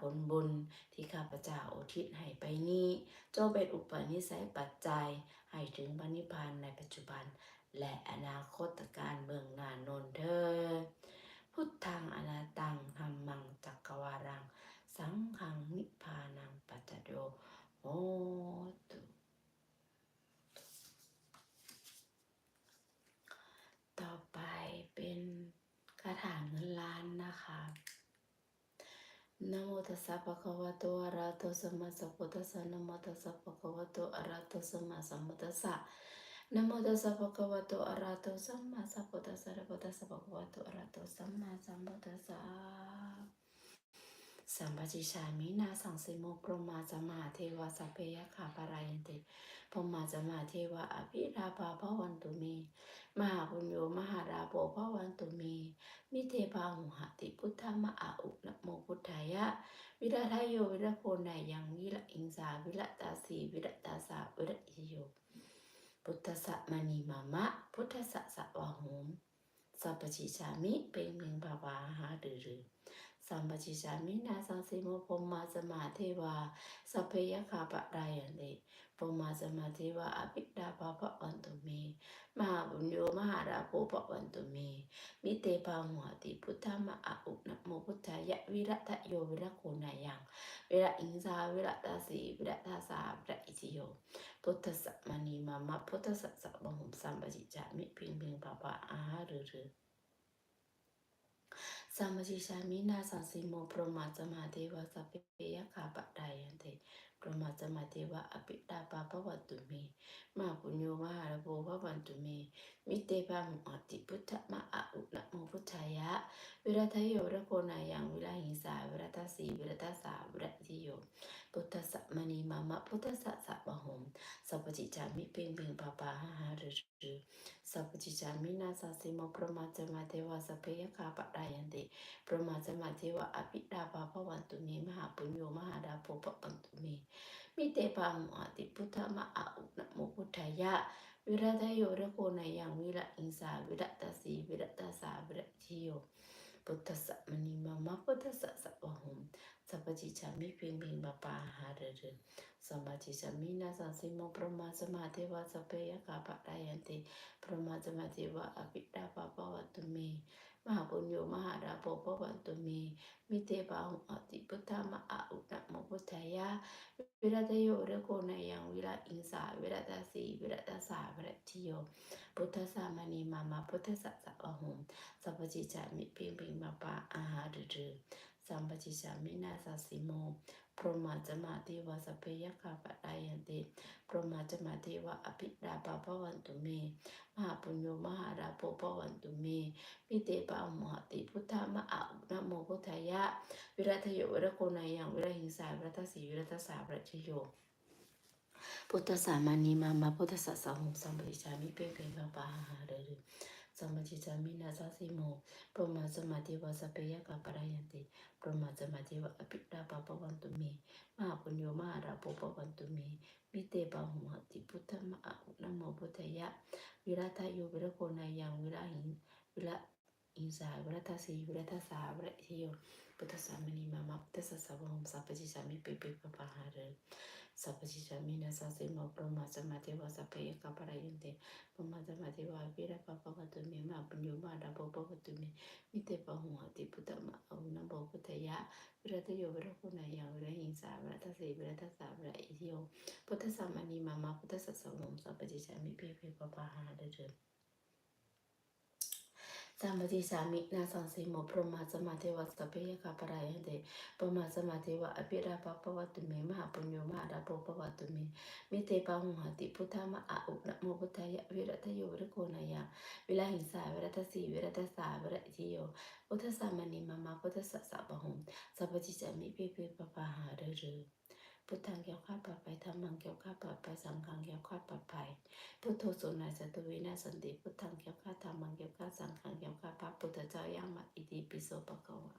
ผลบุญที่ข้าพเจ้าอุทิศให้ไปนี้จงเป็นอุปนิสัยปัจจัยให้ถึงพระนิพพานในปัจจุบัน และอนาคตการเบื้องหน้านนเธอ พุทธาตังธรรมังจักรวารัง สังฆังนิพพานังปัจจโยโหตุ ต่อไปเป็นคาถาเงินล้านนะคะ นะโมตัสสะภะคะวะโตอะระหะโต สัมปจิชามินาสังสิโมพรมาจมาเทวสัพเพยขาปารายันติพรมาจมาเทวาอภิราภาภวันตุเมมหาปุญโญมหาราโปภวันตุเมมิเทปาหุหติพุทธมะอาอุนะโมพุทธายะ วิรัทายโยวิรัโคนายังวิระอิงสาวิระตาสีวิระตาสาวิระอิโยพุทธสะมณีมามะ พุทธสะสะวะโหมสัพพชิชามิเป็นเมืองภาวาหาหรือหรือ สัมปชิชามินาสังสิโมพรหมาสมาเทวาสัพเพยคาปะรายันเตพรหมาสมาเทวาอภิดาภาพวันตุเมมหาบุญโยมหาราโภปวันตุเมมิเตปาหัวติพุทธมะอะอุนะโมพุทธายะวิรัตโยวิระโคนายังวิระอิงสาวิระตาสีวิระตาสาวิระอิจิโยพุทธสัมมานีมามะพุทธสัสสะบหุมสัมปจิจามิพิงพิงปะปะอาหารือรือ สัมปจิชามินาสังสิโมพรหมาจมาเทวะสัพเพยะขาปะไดยันเตพรหมาจมาเทวะอภิดาปาปวัตตุเมมาปุญโยมหาระโภพวันตุเมมิเตปาหุอติพุทธมะอะอุนะโมพุทธายะ วิรัตโยระโคนายังวิราหิงสาวิรัตสีวิรัตสาวิรัติโย พุทธสัมมานีมามะพุทธสัสสะบะห สัพพจิจามิเพ่งเพ่งปาปาหาหารือรือสัพพจิจามินาสัสสิโมพระมาจมาเทวาสเพยคาปะดายันติพระมาจมาเทวะอภิดาภาพวันตุเมมหาปุญโยมหาดาโภปะปันตุเมมิเตปาหุอติพุทธมะอะอุนะโมพุทธายะวิรัตโยระโกนายังวิระอิงสาวิรัตสีวิรัตสาวิรัติโย พุทธสัมณีมามะพุทธสัสสะวะหมสัพพจิจามิเพียงเพียงบาปาหาเรเรสัมปจิจามินาสังสิมพระมาสมาเทวะสัพเพยกาปะดายันติพระมาสมาเทวะอภิดาปะปะวัตุเมมหาปุญโยมหาดาโปปะวันตุเมมิเตปาหุอติพุทธมะอะอุนะมพุทธายะวิรัตโยเรโกนายังวิระอิงสาวิรัตสีวิรัตสาวิรัติโย พุทธสามานีมามาพุทธสัสสะวะหมสัพพจิจามิเพียงเพียงบาปาอาหาเรเรสัมปจิชามินาสัสิโม พรหมาจมาเทวะสเพยคาปะดยันติ พรหมาจมาเทวะอภิดาปาปวันตุเม มหาปุญโญมหาราโปปวันตุเมมิเตปะอมหติพุทธมะอะนะโมพุทธายะ วิรัตโยวิรโกนายังวิรหิงสาวิรัตสีวิรัตสาวิรัตโย พุทธสามานีมามาพุทธสัสสะหงสัมปติชามิเพ่งเพ่งปะปาหาหาเรเรสัมปติชามินาสัสิโมพรมาสมาธิวาสพเพยกาปะรายันติพรมาสมาธิวะอภิดาปะปวันตุเมมหาปุญโยมหาราปปวันตุเมมิเตปะหุหติพุทธมะอะอุนโมพุทธยะ วิรัตโยวิรโกนายังวิระหิงวิระอิงสาวิรัตสีวิรัตสาวิรัติโยพุทธสามินีมามาพุทธสัสสวะหมสัพพจิสามิเปเปปะปะหาเร สัพพจิสามินาสัสสิโมพรหมาสมาธิวาสัพเพยกาปะรายันติพรหมาสมาธิวาวิรัตปะปะวันตุเมมาปุญโยมาราโปปะวันตุเมมิเตปะหัวติพุทธมะอานะโมพุทธยะวิรัตโยวิรัคุณายังวิรัหิงสาวิรัตสีวิรัตสาวิรัตอิโยพุทธสัมมานีมามาพุทธสัสสะวมสัพพจิจามิเพเพปะปะหาเดเสัมปติสามินาสังสิโมพรหมาสมาเทวสัพเพยคาปรายันเตพรหมาสมาเทวะอภิราปปวัตุเมมหาปุญโยมหาราโปปวัตุเมมิเตปะหัวติพุทธามะอะอุนะโมพุทธายะวิรัตโยวิรโกนายังวิลาหิงสาวิรัตสีวิรัตสาวิรัติโยพุทธสามานีมามาพุทธสัสสะบะหมสัพพจิจามิเปเปปะปะหาเรเร พุทธังเกี่ยวข้าปลอดภัยธรรมังเกี่ยวข้าปลอดภัยสังฆังเกี่ยวข้าปลอดภัยพุทโธสุนัยสัตวินาสันติพุทธังเกี่ยวข้าธรรมังเกี่ยวข้าสังฆังเกี่ยวข้าพระพุทธเจ้าย่างมาอิติปิโสปะกวา